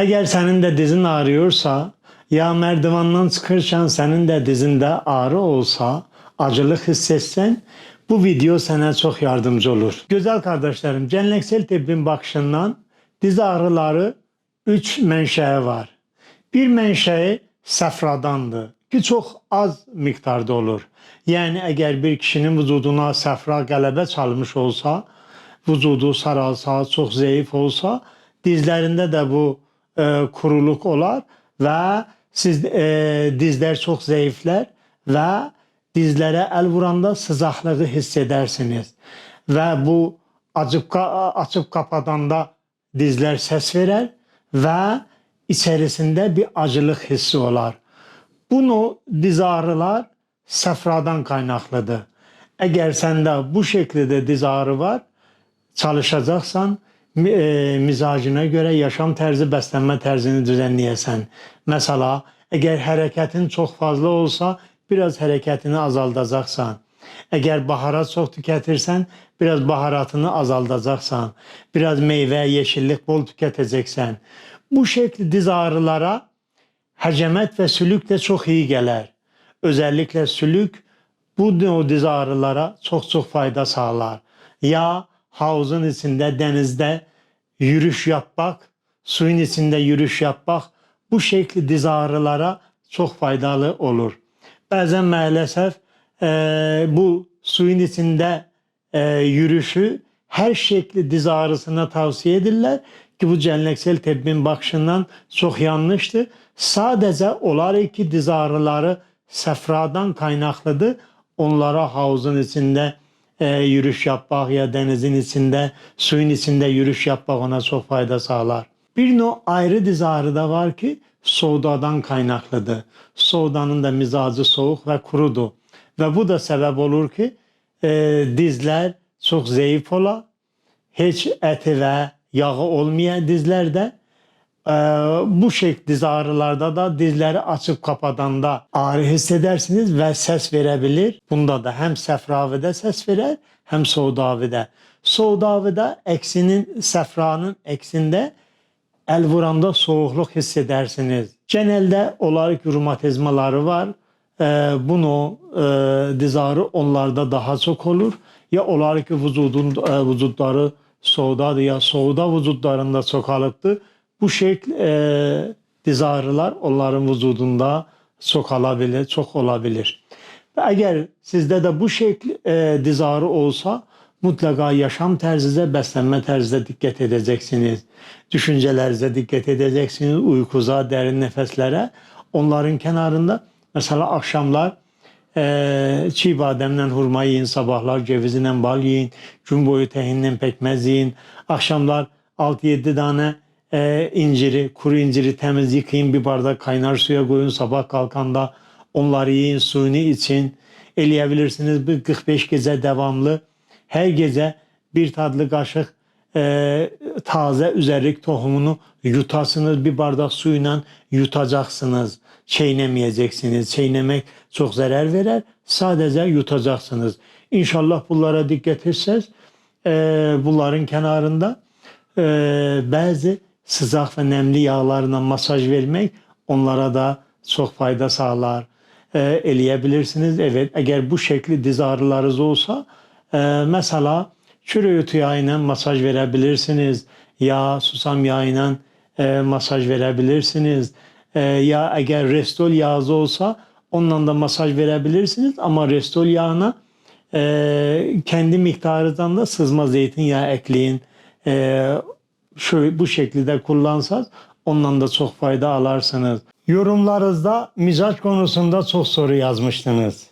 Eğer senin de dizin ağrıyorsa ya merdivandan çıkarken senin de dizinde ağrı olsa, acılık hissetsen bu video sana çok yardımcı olur. Güzel kardeşlerim, geleneksel tıbbın bakışından diz ağrıları 3 menşei var. Bir menşei safradandır ki çok az miktarda olur. Yani eğer bir kişinin vücuduna safra qələbə çalmış olsa, vücudu saralsa, çok zayıf olsa, dizlerinde de bu e, kuruluk olar ve siz e, dizler çok zayıflar ve dizlere el vuranda sızaklığı hissedersiniz. Ve bu açıp, ka- açıp kapatanda dizler ses verer ve içerisinde bir acılık hissi olar. Bunu diz ağrılar safradan kaynaklıdır. Eğer sende bu şekilde diz ağrı var, e, mizacına göre yaşam terzi, beslenme terzini düzenleyesen. Mesela eğer hareketin çok fazla olsa biraz hareketini azaldacaksan. Eğer baharat çok tüketirsen biraz baharatını azaldacaksan. Biraz meyve, yeşillik bol tüketeceksen. Bu şekli diz ağrılara hacemet ve sülük de çok iyi gelir. Özellikle sülük bu diz ağrılara çok fayda sağlar. Ya havuzun içinde, denizde yürüyüş yapmak, suyun içinde yürüyüş yapmak bu şekli diz ağrılara çok faydalı olur. Bazen maalesef eee, bu suyun içinde eee, yürüyüşü her şekli diz ağrısına tavsiye edirlər ki bu geleneksel tıbbın bakışından çok yanlıştır. Sadece olar ki diz ağrıları safradan kaynaklıdır. Onlara havuzun içinde e, yürüyüş yapmak ya denizin içinde, suyun içinde yürüyüş yapmak ona çok fayda sağlar. Bir no ayrı diz ağrı da var ki soğudadan kaynaklıdır. Soğudanın da mizacı soğuk ve kurudur. Ve bu da sebep olur ki e, dizler çok zayıf ola, hiç eti ve yağı olmayan dizlerde e, bu şekil diz ağrılarda da dizleri açıp kapatanda ağrı hissedersiniz ve ses verebilir. Bunda da hem sefravide ses verer hem soğudavide. Soğudavide eksinin sefranın eksinde el vuranda soğukluk hissedersiniz. Genelde olar ki romatizmaları var. Ee, bunu e, diz ağrı onlarda daha çok olur. Ya olar ki vücudun e, vücutları soğudadır ya soğuda vücutlarında çok alıptır. Bu şekil e, diz ağrılar onların vücudunda çok olabilir, çok olabilir. Ve eğer sizde de bu şekil e, diz ağrı olsa mutlaka yaşam terzize, beslenme terzine dikkat edeceksiniz. Düşüncelerinize dikkat edeceksiniz. Uykuza, derin nefeslere. Onların kenarında mesela akşamlar e, çiğ bademle hurma yiyin, sabahlar cevizle bal yiyin, gün boyu tehinden pekmez yiyin. Akşamlar 6-7 tane e, inciri, kuru inciri temiz yıkayın, bir bardak kaynar suya koyun, sabah kalkanda onları yiyin, suyunu için. Eleyebilirsiniz bir 45 gece devamlı. Her gece bir tatlı kaşık e, taze üzerlik tohumunu yutasınız. Bir bardak suyla yutacaksınız. Çiğnemeyeceksiniz. Çiğnemek çok zarar verir. Sadece yutacaksınız. İnşallah bunlara dikkat etseniz e, bunların kenarında e, bazı sıcak ve nemli yağlarına masaj vermek onlara da çok fayda sağlar. E, eleyebilirsiniz. Evet eğer bu şekli diz ağrılarınız olsa e, mesela çürüyütü yağıyla masaj verebilirsiniz. Ya susam yağıyla e, masaj verebilirsiniz. E, ya eğer restol yağı olsa ondan da masaj verebilirsiniz. Ama restol yağına e, kendi miktarından da sızma zeytinyağı ekleyin. E, şöyle bu şekilde kullansanız ondan da çok fayda alarsınız. Yorumlarınızda mizaç konusunda çok soru yazmıştınız.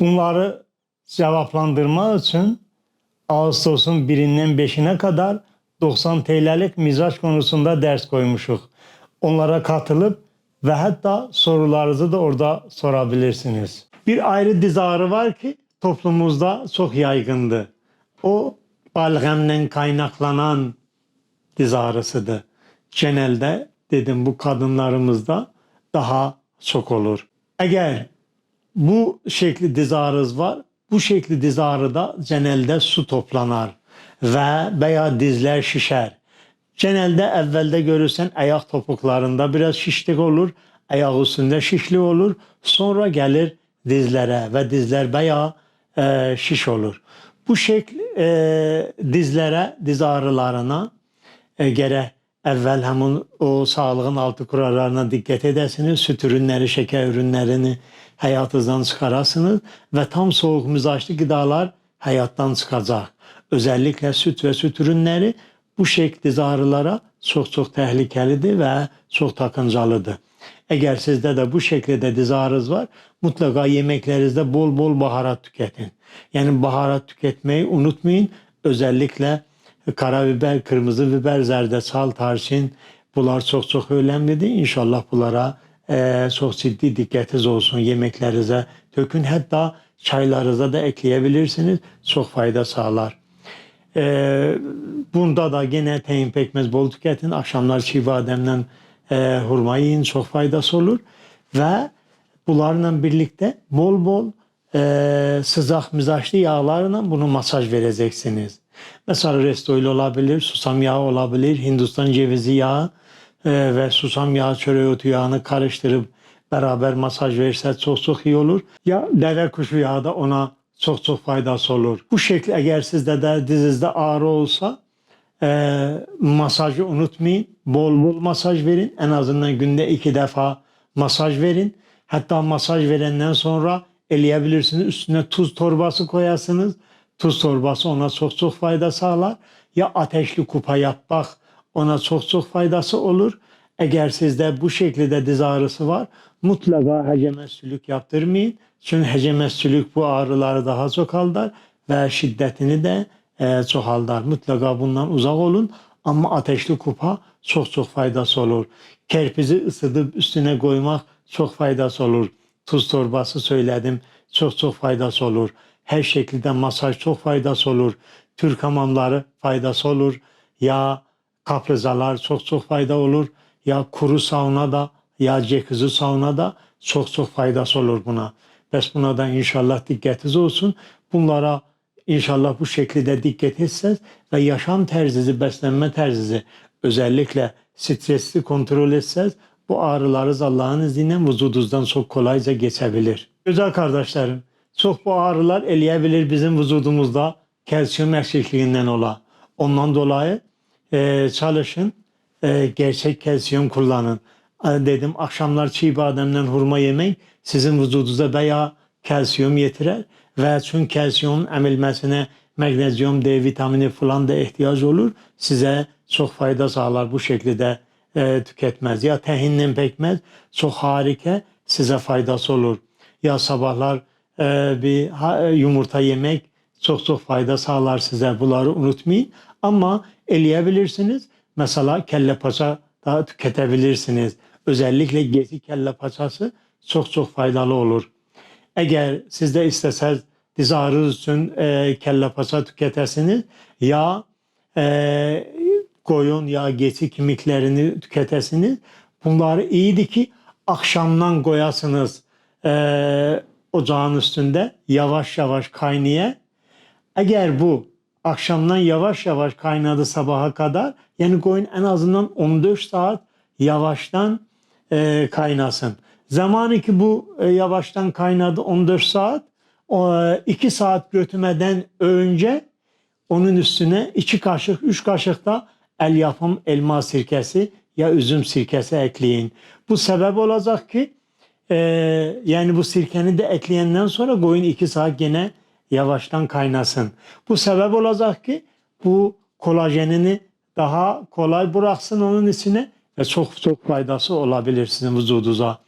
Bunları cevaplandırmak için Ağustos'un birinden beşine kadar 90 TL'lik mizaç konusunda ders koymuşuk. Onlara katılıp ve hatta sorularınızı da orada sorabilirsiniz. Bir ayrı diz ağrı var ki toplumumuzda çok yaygındı. O balgamden kaynaklanan diz ağrısıdır. Genelde dedim bu kadınlarımızda daha çok olur. Eğer bu şekli diz ağrınız var, bu şekli diz ağrıda genelde su toplanar ve veya dizler şişer. Genelde evvelde görürsen ayak topuklarında biraz şişlik olur, ayak üstünde şişlik olur. Sonra gelir dizlere ve dizler bayağı e, şiş olur. Bu şekil e, dizlere, diz ağrılarına e, gerek evvel hemen o sağlığın altı kurallarına dikkat edesiniz. Süt ürünleri, şeker ürünlerini hayatınızdan çıkarasınız ve tam soğuk mizaçlı gıdalar hayattan çıkacak. Özellikle süt ve süt ürünleri bu şekil diz ağrılara çok çok tehlikelidir ve çok takıncalıdır. Eğer sizde de bu şekilde diz ağrınız var mutlaka yemeklerinizde bol bol baharat tüketin. Yani baharat tüketmeyi unutmayın. Özellikle karabiber, kırmızı biber, zerdeçal, tarçın bunlar çok çok önemlidir. İnşallah bunlara e, çok ciddi dikkatiniz olsun yemeklerinize dökün. Hatta çaylarınıza da ekleyebilirsiniz. Çok fayda sağlar. E, bunda da gene teyin pekmez bol tüketin. Akşamlar çiğ bademden e, hurma yiyin çok faydası olur. Ve bunlarla birlikte bol bol e, sıcak mizaçlı yağlarla bunu masaj vereceksiniz. Mesela restoil olabilir, susam yağı olabilir, Hindistan cevizi yağı e, ve susam yağı, çörek otu yağını karıştırıp beraber masaj verirse çok çok iyi olur. Ya deve kuşu yağı da ona çok çok faydası olur. Bu şekilde eğer sizde de dizinizde ağrı olsa e, masajı unutmayın. Bol bol masaj verin. En azından günde iki defa masaj verin. Hatta masaj verenden sonra eleyebilirsiniz. Üstüne tuz torbası koyarsınız. Tuz torbası ona çok çok fayda sağlar. Ya ateşli kupa yapmak ona çok çok faydası olur. Eğer sizde bu şekilde diz ağrısı var mutlaka hecemesülük yaptırmayın. Çünkü hecemesülük bu ağrıları daha çok aldar ve şiddetini de e, çok aldar. Mutlaka bundan uzak olun ama ateşli kupa çok faydası olur. Kerpizi ısıtıp üstüne koymak çok faydası olur. Tuz torbası söyledim çok çok faydası olur. Her şekilde masaj çok faydası olur. Türk hamamları faydası olur. Ya kaprizalar çok çok fayda olur. Ya kuru sauna da ya cekizi sauna da çok çok faydası olur buna. Bes buna da inşallah dikkatiniz olsun. Bunlara inşallah bu şekilde dikkat etseniz ve yaşam terzinizi, beslenme terzinizi özellikle stresli kontrol etseniz bu ağrılarınız Allah'ın izniyle vücudunuzdan çok kolayca geçebilir. Güzel kardeşlerim, çok bu ağrılar eleyebilir bizim vücudumuzda kalsiyum eksikliğinden ola. Ondan dolayı e, çalışın, e, gerçek kalsiyum kullanın. E, dedim akşamlar çiğ bademden hurma yemek sizin vücudunuza bayağı kalsiyum getirir ve çünkü kalsiyumun emilmesine magnezyum, D vitamini falan da ihtiyaç olur. Size çok fayda sağlar bu şekilde e, tüketmez. Ya tehinnen pekmez çok harika size faydası olur. Ya sabahlar bir ha, e, yumurta yemek çok çok fayda sağlar size. Bunları unutmayın. Ama eleyebilirsiniz. Mesela kelle paça da tüketebilirsiniz. Özellikle gezi kelle paçası çok çok faydalı olur. Eğer siz de isteseniz diz ağrınız için e, kelle paça tüketesiniz ya e, koyun ya geçi kemiklerini tüketesiniz. Bunlar iyiydi ki akşamdan koyasınız e, ocağın üstünde yavaş yavaş kaynaya. Eğer bu akşamdan yavaş yavaş kaynadı sabaha kadar yani koyun en azından 14 saat yavaştan e, kaynasın. Zamanı ki bu e, yavaştan kaynadı 14 saat, 2 saat götürmeden önce onun üstüne 2 kaşık, 3 kaşık da el yapım elma sirkesi ya üzüm sirkesi ekleyin. Bu sebep olacak ki e, yani bu sirkeni de ekleyenden sonra koyun 2 saat gene yavaştan kaynasın. Bu sebep olacak ki bu kolajenini daha kolay bıraksın onun içine ve çok çok faydası olabilir sizin vücudunuza.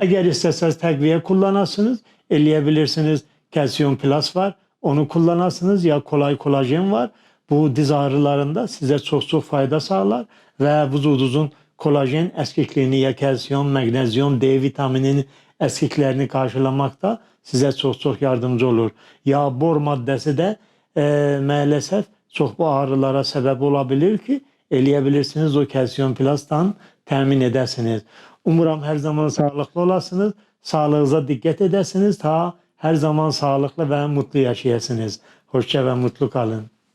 Eğer isterseniz takviye kullanasınız, eleyebilirsiniz. Kalsiyum plus var, onu kullanasınız ya kolay kolajen var. Bu diz ağrılarında size çok çok fayda sağlar ve vücudunuzun kolajen eskikliğini ya kalsiyum, magnezyum, D vitamininin eskiklerini karşılamakta size çok çok yardımcı olur. Ya bor maddesi de e, maalesef çok bu ağrılara sebep olabilir ki eleyebilirsiniz o kalsiyum plus'tan temin edersiniz. Umuram her zaman sağlıklı olasınız. Sağlığınıza dikkat edesiniz. Ta her zaman sağlıklı ve mutlu yaşayasınız. Hoşça ve mutlu kalın.